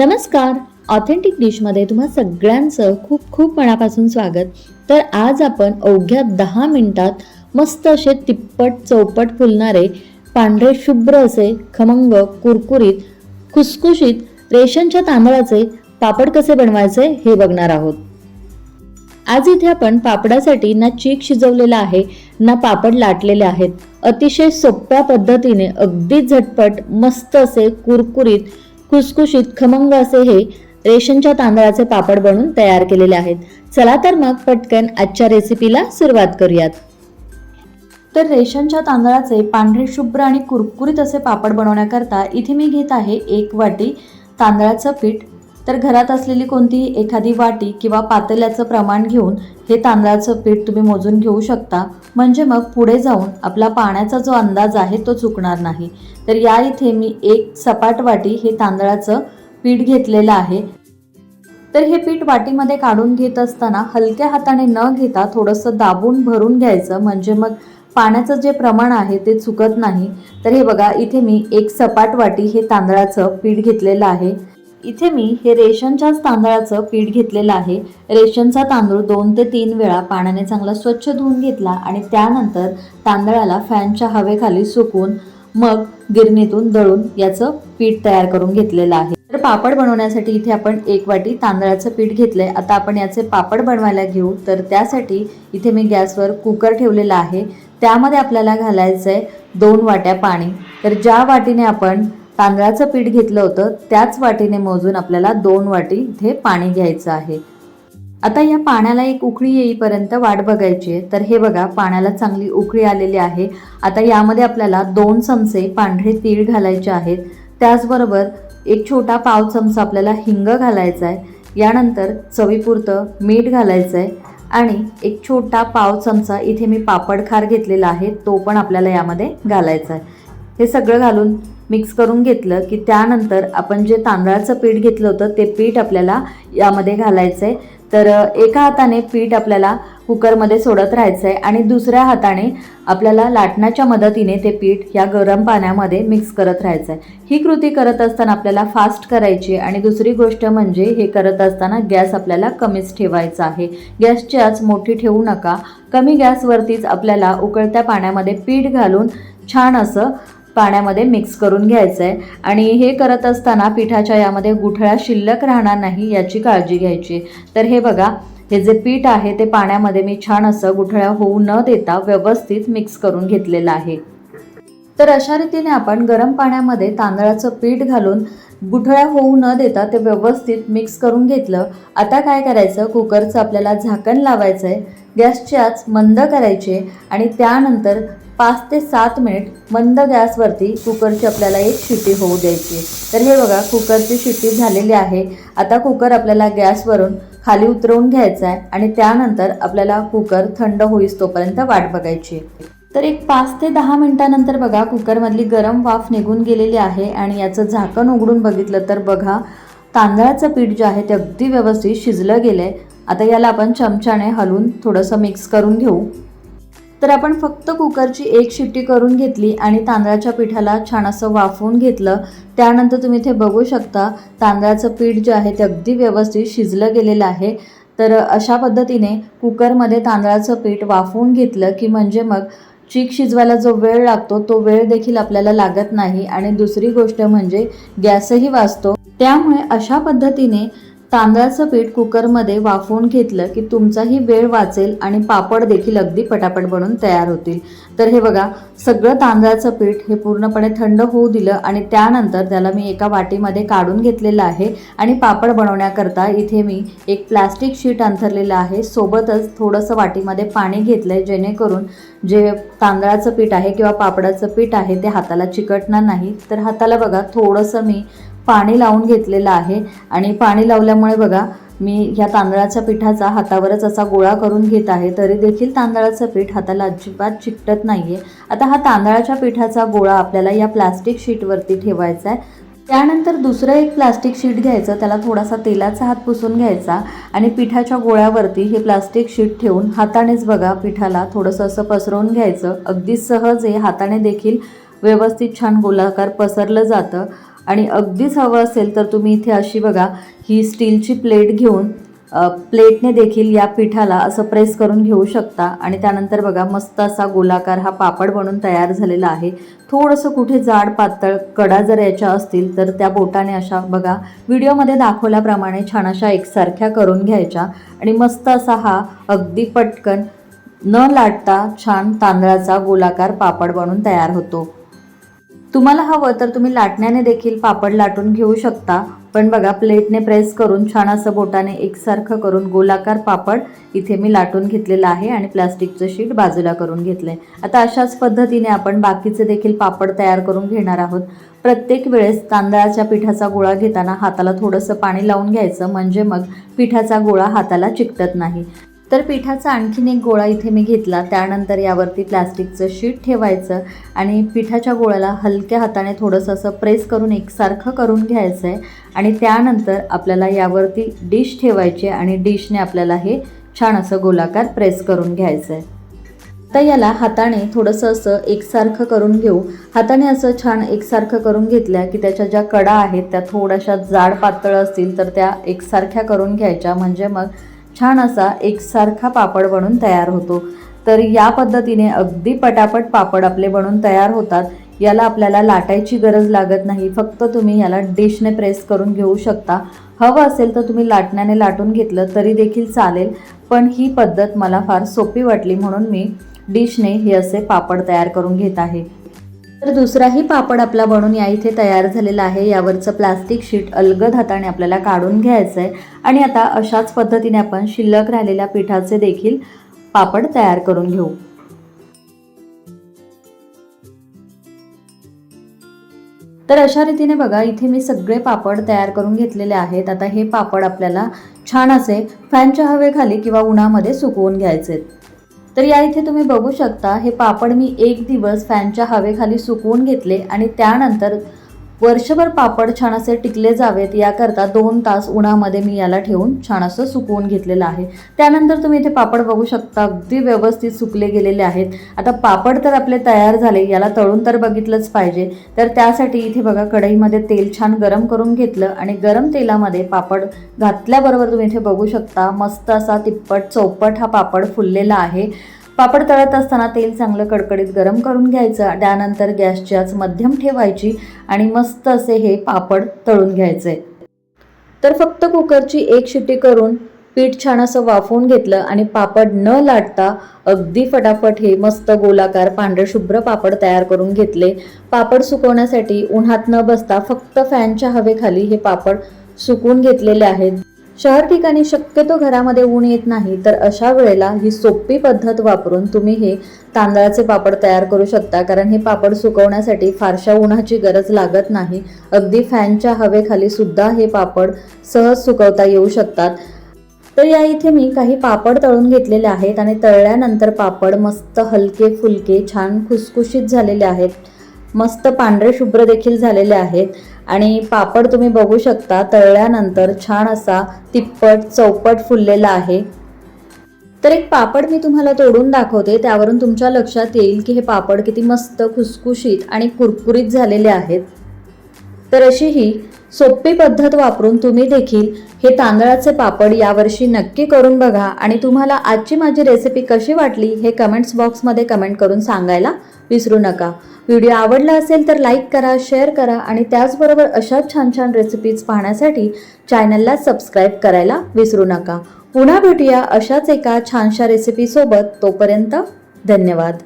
नमस्कार. ऑथेंटिक डिशमध्ये तुम्हा सगळ्यांचं खूप खूप मनापासून स्वागत. तर आज आपण अवघ्या दहा मिनिटात मस्त असे तिप्पट चौपट फुलणारे पांढरे शुभ्र असे खमंग कुरकुरीत खुसखुशीत रेशनच्या तांदळाचे पापड कसे बनवायचे हे बघणार आहोत. आज इथे आपण पापडासाठी ना चीक शिजवलेला आहे ना पापड लाटलेले आहेत. अतिशय सोप्या पद्धतीने अगदी झटपट मस्त असे कुरकुरीत खुसखुशीत खमंग असे हे रेशनच्या तांदळाचे पापड बनवून तयार केलेले आहेत. चला तर मग पटकन आजच्या रेसिपीला सुरुवात करूयात. तर रेशनच्या तांदळाचे पांढरे शुभ्र आणि कुरकुरीत असे पापड बनवण्याकरता इथे मी घेत आहे एक वाटी तांदळाचं पीठ. तर घरात असलेली कोणतीही एखादी वाटी किंवा पातेल्याचं प्रमाण घेऊन हे तांदळाचं पीठ तुम्ही मोजून घेऊ शकता. म्हणजे मग पुढे जाऊन आपला पाण्याचा जो अंदाज आहे तो चुकणार नाही. तर या इथे मी एक सपाट वाटी हे तांदळाचं पीठ घेतलेलं आहे. तर हे पीठ वाटीमध्ये काढून घेत असताना हलक्या हाताने न घेता थोडंसं दाबून भरून घ्यायचं. म्हणजे मग पाण्याचं जे प्रमाण आहे ते चुकत नाही. तर हे बघा इथे मी एक सपाट वाटी हे तांदळाचं पीठ घेतलेलं आहे. इथे मी हे रेशनच्याच तांदळाचं पीठ घेतलेलं आहे. रेशनचा तांदूळ दोन ते तीन वेळा पाण्याने चांगला स्वच्छ धुवून घेतला आणि त्यानंतर तांदळाला फॅनच्या हवेखाली सुकून मग गिरणीतून दळून याचं पीठ तयार करून घेतलेलं आहे. तर पापड बनवण्यासाठी इथे आपण एक वाटी तांदळाचं पीठ घेतलंय. आता आपण याचे पापड बनवायला घेऊ. तर त्यासाठी इथे मी गॅसवर कुकर ठेवलेला आहे. त्यामध्ये आपल्याला घालायचं आहे दोन वाट्या पाणी. तर ज्या वाटीने आपण तांदळाचं पीठ घेतलं होतं त्याच वाटीने मोजून आपल्याला दोन वाटी इथे पाणी घ्यायचं आहे. आता या पाण्याला एक उकळी येईपर्यंत वाट बघायची आहे. तर हे बघा पाण्याला चांगली उकळी आलेली आहे. आता यामध्ये आपल्याला दोन चमचे पांढरे तीळ घालायचे आहेत. त्याचबरोबर एक छोटा पाव चमचा आपल्याला हिंग घालायचा आहे. यानंतर चवीपुरतं मीठ घालायचं आहे. आणि एक छोटा पाव चमचा इथे मी पापड खार घेतलेला आहे तो पण आपल्याला यामध्ये घालायचा आहे. हे सगळं घालून मिक्स करून घेतलं की त्यानंतर आपण जे तांदळाचं पीठ घेतलं होतं ते पीठ आपल्याला यामध्ये घालायचं आहे तर एका हाताने पीठ आपल्याला कुकरमध्ये सोडत राहायचं आहे आणि दुसऱ्या हाताने आपल्याला लाटण्याच्या मदतीने ते पीठ या गरम पाण्यामध्ये मिक्स करत राहायचं आहे ही कृती करत असताना आपल्याला फास्ट करायची आणि दुसरी गोष्ट म्हणजे हे करत असताना गॅस आपल्याला कमीच ठेवायचा आहे. गॅसची आज मोठी ठेवू नका. कमी गॅसवरतीच आपल्याला उकळत्या पाण्यामध्ये पीठ घालून छान असं पाण्यामध्ये मिक्स करून घ्यायचं आहे आणि हे करत असताना पिठाच्या यामध्ये गुठळ्या शिल्लक राहणार नाही याची काळजी घ्यायची. तर हे बघा हे जे पीठ आहे ते पाण्यामध्ये मी छान असं गुठळ्या होऊ न देता व्यवस्थित मिक्स करून घेतलेलं आहे. तर अशा रीतीने आपण गरम पाण्यामध्ये तांदळाचं पीठ घालून गुठळ्या होऊ न देता ते व्यवस्थित मिक्स करून घेतलं. आता काय करायचं? कुकरचं आपल्याला झाकण लावायचं आहे गॅसची आच मंद करायची. आणि त्यानंतर पाच ते सात मिनिट मंद गॅसवरती कुकरची आपल्याला एक शिट्टी होऊ द्यायची. तर हे बघा कुकरची शिट्टी झालेली आहे. आता कुकर आपल्याला गॅसवरून खाली उतरवून घ्यायचा आहे आणि त्यानंतर आपल्याला कुकर थंड होईस तोपर्यंत वाट बघायची. तर एक पाच ते दहा मिनिटानंतर बघा कुकरमधली गरम वाफ निघून गेलेली आहे आणि याचं झाकण उघडून बघितलं तर बघा तांदळाचं पीठ जे आहे ते अगदी व्यवस्थित शिजलं गेलं आहे आता याला आपण चमच्याने हलवून थोडंसं मिक्स करून घेऊ. तर आपण फक्त कुकरची एक शिट्टी करून घेतली आणि तांदळाच्या पिठाला छान असं वाफवून घेतलं. त्यानंतर तुम्ही इथे बघू शकता तांदळाचं पीठ जे आहे ते अगदी व्यवस्थित शिजलं गेलेलं आहे. तर अशा पद्धतीने कुकरमध्ये तांदळाचं पीठ वाफवून घेतलं की म्हणजे मग चीक शिजवायला जो वेळ लागतो तो वेळ देखील आपल्याला लागत नाही. आणि दुसरी गोष्ट म्हणजे गॅसही वाचतो. त्यामुळे अशा पद्धतीने तांदळाचं पीठ कुकरमध्ये वाफवून घेतलं की तुमचाही वेळ वाचेल आणि पापड देखील अगदी पटापट बनून तयार होतील. तर हे बघा सगळं तांदळाचं पीठ हे पूर्णपणे थंड होऊ दिलं आणि त्यानंतर त्याला मी एका वाटीमध्ये काढून घेतलेलं आहे आणि पापड बनवण्याकरता इथे मी एक प्लास्टिक शीट अंथरलेलं आहे. सोबतच थोडंसं वाटीमध्ये पाणी घेतलं आहे जेणेकरून जे तांदळाचं पीठ आहे किंवा पापडाचं पीठ आहे ते हाताला चिकटणार नाही. तर हाताला बघा थोडंसं मी पाणी लावून घेतलेलं आहे. आणि पाणी लावल्यामुळे बघा मी ह्या तांदळाच्या पिठाचा हातावरच असा गोळा करून घेत आहे. तरी देखील तांदळाचं पीठ हाताला अजिबात चिकटत नाही आहे आता हा तांदळाच्या पिठाचा गोळा आपल्याला या प्लास्टिक शीटवरती ठेवायचा आहे. त्यानंतर दुसरं एक प्लास्टिक शीट घ्यायचं. त्याला थोडासा तेलाचा हात पुसून घ्यायचा. आणि पिठाच्या गोळ्यावरती हे प्लास्टिक शीट ठेवून हातानेच बघा पिठाला थोडंसं असं पसरवून घ्यायचं. अगदी सहज आहे हाताने देखील व्यवस्थित छान गोलाकार पसरलं जातं. आणि अगदीच हवं असेल तर तुम्ही इथे अशी बघा ही स्टीलची प्लेट घेऊन प्लेटने देखील या पिठाला असं प्रेस करून घेऊ शकता. आणि त्यानंतर बघा मस्त असा गोलाकार हा पापड बनून तयार झालेला आहे. थोडंसं कुठे जाड पातळ कडा जर याच्या असतील तर त्या बोटाने अशा बघा व्हिडिओमध्ये दाखवल्याप्रमाणे छान अशा एकसारख्या करून घ्यायच्या. आणि मस्त असा हा अगदी पटकन न लाटता छान तांदळाचा गोलाकार पापड बनून तयार होतो. तुम्हाला हवं तर तुम्ही लाटण्याने देखील पापड लाटून घेऊ शकता. पण बघा प्लेटने प्रेस करून छान असं बोटाने एकसारखं करून गोलाकार पापड इथे मी लाटून घेतलेलं आहे आणि प्लास्टिकचं शीट बाजूला करून घेतलं आहे आता अशाच पद्धतीने आपण बाकीचे देखील पापड तयार करून घेणार आहोत. प्रत्येक वेळेस तांदळाच्या पिठाचा गोळा घेताना हाताला थोडंसं पाणी लावून घ्यायचं म्हणजे मग पिठाचा गोळा हाताला चिकटत नाही. तर पिठाचा आणखीन एक गोळा इथे मी घेतला. त्यानंतर यावरती प्लॅस्टिकचं शीट ठेवायचं आणि पिठाच्या गोळ्याला हलक्या हाताने थोडंसं असं प्रेस करून एकसारखं करून घ्यायचं आहे आणि त्यानंतर आपल्याला यावरती डिश ठेवायची आहे आणि डिशने आपल्याला हे छान असं गोलाकार प्रेस करून घ्यायचं आहे आता याला हाताने थोडंसं असं एकसारखं करून घेऊ. हाताने असं छान एकसारखं करून घेतल्या की त्याच्या ज्या कडा आहेत त्या थोड्याशा जाड पातळ असतील तर त्या एकसारख्या करून घ्यायच्या. म्हणजे मग छान असा एकसारखा पापड बनून तयार होतो. तर या पद्धतीने अगदी पटापट पापड आपले बनून तयार होतात. याला आपल्याला लाटायची गरज लागत नाही. फक्त तुम्ही याला डिशने प्रेस करून घेऊ शकता. हवं असेल तर तुम्ही लाटण्याने लाटून घेतलं तरी देखील चालेल. पण ही पद्धत मला फार सोपी वाटली म्हणून मी डिशने हे असे पापड तयार करून घेत आहे. तर दुसराही पापड आपला बनून या इथे तयार झालेला आहे. यावरचं प्लास्टिक शीट अलगद हाताने आपल्याला काढून घ्यायचं आहे आणि आता अशाच पद्धतीने आपण शिल्लक राहिलेल्या पिठाचे देखील पापड तयार करून घेऊ. तर अशा रीतीने बघा इथे मी सगळे पापड तयार करून घेतलेले आहेत. आता हे पापड आपल्याला छान असे फॅनच्या हवेखाली किंवा उन्हामध्ये सुकवून घ्यायचे आहेत. तर या इथे तुम्ही बघू शकता हे पापड मी एक दिवस फॅनच्या हवेखाली सुकवून घेतले आणि त्यानंतर वर्षभर पापड छान असे टिकले जावेत याकरता दोन तास उन्हामध्ये मी याला ठेवून छान असं सुकवून घेतलेलं आहे. त्यानंतर तुम्ही इथे पापड बघू शकता अगदी व्यवस्थित सुकले गेलेले आहेत. आता पापड तर आपले तयार झाले याला तळून तर बघितलंच पाहिजे. तर त्यासाठी इथे बघा कढईमध्ये तेल छान गरम करून घेतलं आणि गरम तेलामध्ये पापड घातल्याबरोबर तुम्ही इथे बघू शकता मस्त असा तिप्पट चौपट हा पापड फुललेला आहे. पापड तळत असताना तेल चांगलं कडकडीत गरम करून घ्यायचं त्यानंतर गॅसची आज मध्यम ठेवायची आणि मस्त असे हे पापड तळून घ्यायचे. तर फक्त कुकरची एक शिट्टी करून पीठ छान असं वाफवून घेतलं आणि पापड न लाटता अगदी फटाफट हे मस्त गोलाकार पांढरे शुभ्र पापड तयार करून घेतले. पापड सुकवण्यासाठी उन्हात न बसता फक्त फॅनच्या हवेखाली हे पापड सुकून घेतलेले आहेत. शहर ठिकाणी शक्यतो घरामध्ये ऊन येत नाही तर अशा वेळेला ही सोपी पद्धत वापरून तुम्ही हे तांदळाचे पापड तयार करू शकता. कारण हे पापड सुकवण्यासाठी फारशा उन्हाची गरज लागत नाही. अगदी फॅनच्या हवेखाली सुद्धा हे पापड सहज सुकवता येऊ शकतात. तर या इथे मी काही पापड तळून घेतलेले आहेत आणि तळल्यानंतर पापड मस्त हलके फुलके छान खुसखुशीत झालेले आहेत. मस्त पांढरे शुभ्र देखील झालेले आहेत. आणि पापड तुम्ही बघू शकता तळल्यानंतर छान असा तिप्पट चौपट फुललेला आहे. तर एक पापड मी तुम्हाला तोडून दाखवते. त्यावरून तुमच्या लक्षात येईल की हे पापड किती मस्त खुसखुशीत आणि कुरकुरीत झालेले आहेत. तर अशी ही सोपी पद्धत वापरून तुम्ही देखील हे तांदळाचे पापड यावर्षी नक्की करून बघा आणि तुम्हाला आजची माझी रेसिपी कशी वाटली हे कमेंट्स बॉक्समध्ये कमेंट करून सांगायला विसरू नका. व्हिडिओ आवडला असेल तर लाईक करा शेअर करा आणि त्याचबरोबर अशाच छान छान रेसिपीज पाहण्यासाठी चॅनलला सबस्क्राईब करायला विसरू नका. पुन्हा भेटूया अशाच एका छानशा रेसिपीसोबत तोपर्यंत धन्यवाद.